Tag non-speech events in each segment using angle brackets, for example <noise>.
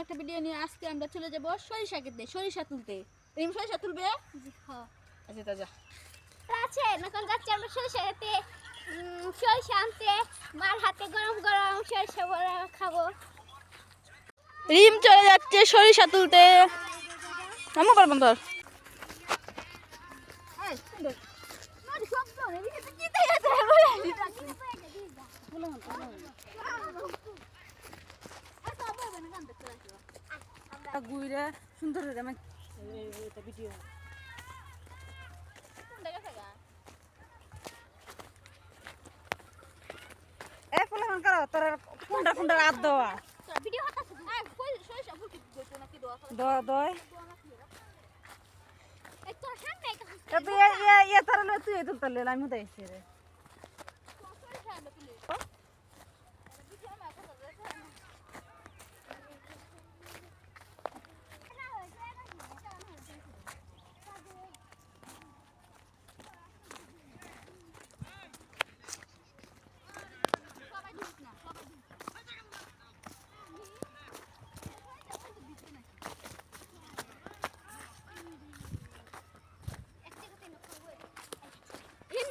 একটা ভিডিও নিয়ে আজকে আমরা চলে যাব সরিষা খেতে সরিষা তুলতে। রিম সরিষা তুলবে? আচ্ছা তা যা। আছে এখন যাচ্ছি আমরা সরিষা খেতে উম, সরিষা আনতে মার হাতে গরম গরম সরিষা বড়া খাব। রিম চলে যাচ্ছে সরিষা তুলতে। আমার পারবেন তোর গুইরা সুন্দর হয়ে আমার এটা ভিডিও। ফুলে করো তোর কুন্ডা কুন্ডা রাত দেওয়া এ তুই ইয়ে ইয়ে ইয়ে তার লয় তুই তুলতে লে আমি উদাইছি রে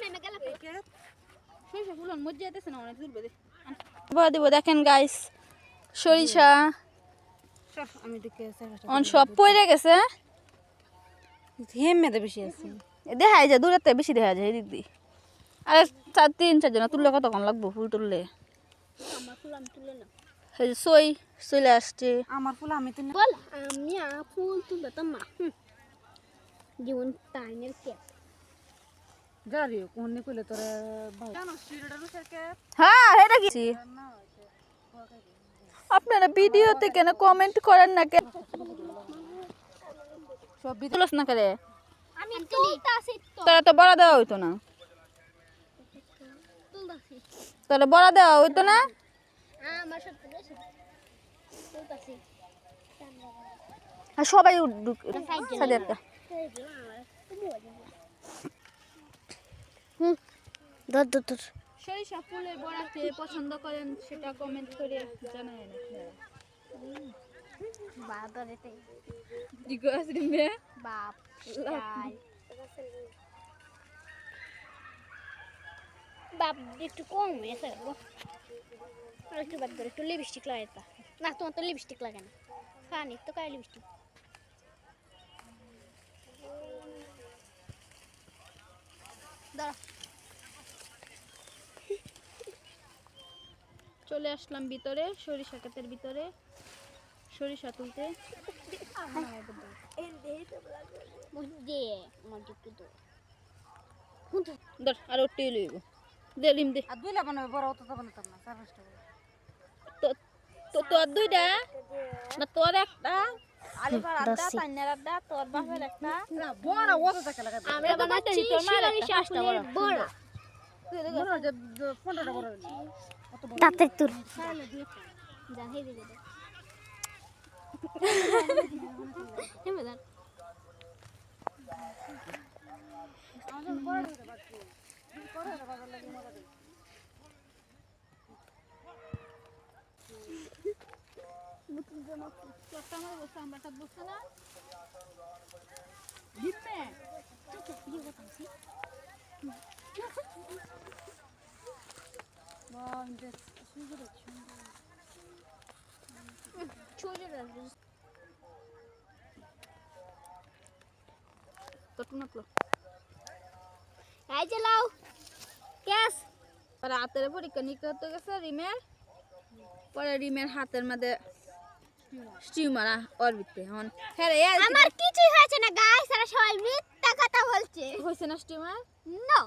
নেমে গেল সরিষা ফুলন মজ্জা যেতেছে না অনেক তুলবে দে বড় দিব দেখেন গাইস সরিষা। সর, আমি দিকে অন সব পড়ে গেছে হেম মেদে বেশি আছে। দেখা যায় দূরের থেকে বেশি দেখা যায় এদিক দিয়ে। আরে চার তিন চারজন তুললে কত কম লাগবো ফুল তুললে? আমার ফুল আমি তুলে না সই চলে আসছে। আমার ফুল আমি তুলি বল আমি ফুল তুলতে তো মা। জীবন টাইনের কে জারি কোন কইলে তোরা ভাই? জানো রুসাকে হ্যাঁ এটা কি? আপনারা ভিডিওতে কেন কমেন্ট করেন না কেন সব তুলস না করে? আমি তুলতাছি তো। তোরা তো বড়া দেওয়া হইতো না। তুলতাছি। তোরা বড়া দেওয়া হইতো না? আমার সব তুলতাছি। আর সবাই উঠুক সাইডে একটা। ধর ধর ধর। সরিষা ফুলের বড়া খেয়ে পছন্দ করেন সেটা কমেন্ট করে ধরেতে আপনারা। বাপ বাপ একটু কম একটু বাদ করে একটু লিপস্টিক না তোমার তো লিপস্টিক লাগে না। ফানি তো কাই লিপস্টিক চলে আসলাম ভিতরে সরিষা ক্ষেতের ভিতরে। সরিষা তুলতে। আর ওটি লইব। দে লিম দে। আর দুইলা বানাবে বড় অত তো বানাতাম না চার তো তো তোর দুইটা? না তোর একটা। আড্ডা তোর <laughs> বাপের একটা না বড় অত টাকা লাগা আমরা বানাচ্ছি সরিষা ফুলের বড়া বড় যে যে পনেরোটা বড় হইল। অত বড় দাঁতে তুল যা হে দিকে দে হেমে দাঁড় আমাদের বড় হইতে পারছি বড় হইতে বাজার লাগে মজা দেয় তোরটা আমার বসে আমরাটা বসে না দিবে বাহ, দেখ, সুন্দর হচ্ছে। ছোট রাখবি তোর টুনা তো এই যে লাও ক্যাশ পরে হাতের পরীক্ষা নিতে হতে গেছে রিমের পরে রিমের হাতের মধ্যে স্টিমার ওর ভিতরে এখন হ্যাঁ রে আমার কিছুই হয়েছে না গাইস এরা সবাই মিথ্যা কথা বলছে। হয়েছে না স্টিমার? নো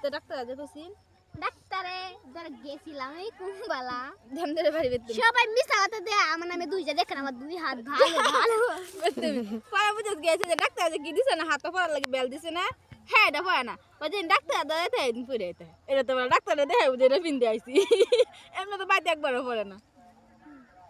তো ডাক্তার আছে কইছি ডাক্তারে যারা গেছিলাম এই কুম্বালা। ধান ধরে বাড়ি বেতন সবাই মিথ্যা কথা দেয় আমার নামে দুইটা দেখেন আমার দুই হাত ভালো ভালো। পরে বুঝে গেছে যে ডাক্তার আছে কি দিছে না হাত পড়ার লাগে বেল দিছে না। হ্যাঁ এটা পড়ে না। ওই যে ডাক্তার একদিন পড়ে এটা। এটা তো ডাক্তারে দেখাই বুঝে এটা পিনতে আইসি এমনি তো বাড়িতে একবারও পড়ে না।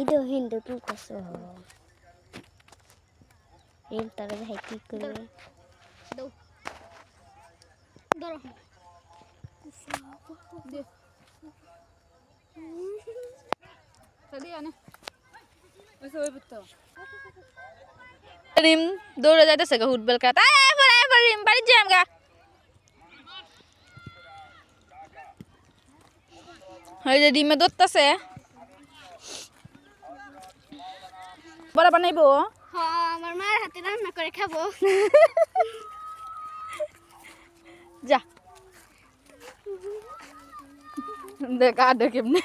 Video hindo tu kosong. Hindi talaga hindi ko. Do. Do. Do. Tadi ano? Masawa ba to? Rim, do ra jada sa kahud bal kata. Ay, para ay para rim, para jam ka. Hindi di medot tasa. বড় বানাইবো? হ্যাঁ আমার মার হাতে রান্না করে খাব। যা। দেখ আড্ডা কেমনে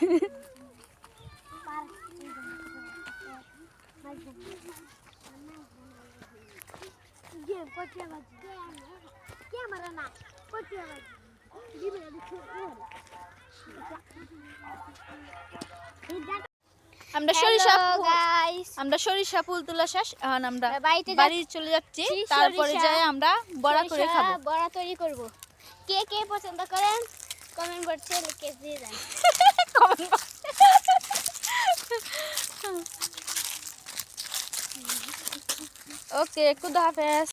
ক্যামেরা না আমরা সরিষা আমরা সরিষা ফুল তোলা শেষ। এখন আমরা বাড়ি চলে যাচ্ছি। তারপরে যাই আমরা বড়া করে খাব। বড়া তৈরি করব। কে কে পছন্দ করেন? কমেন্ট বক্সে লিখে দিয়ে যান ওকে <laughs> খুদা হাফেজ।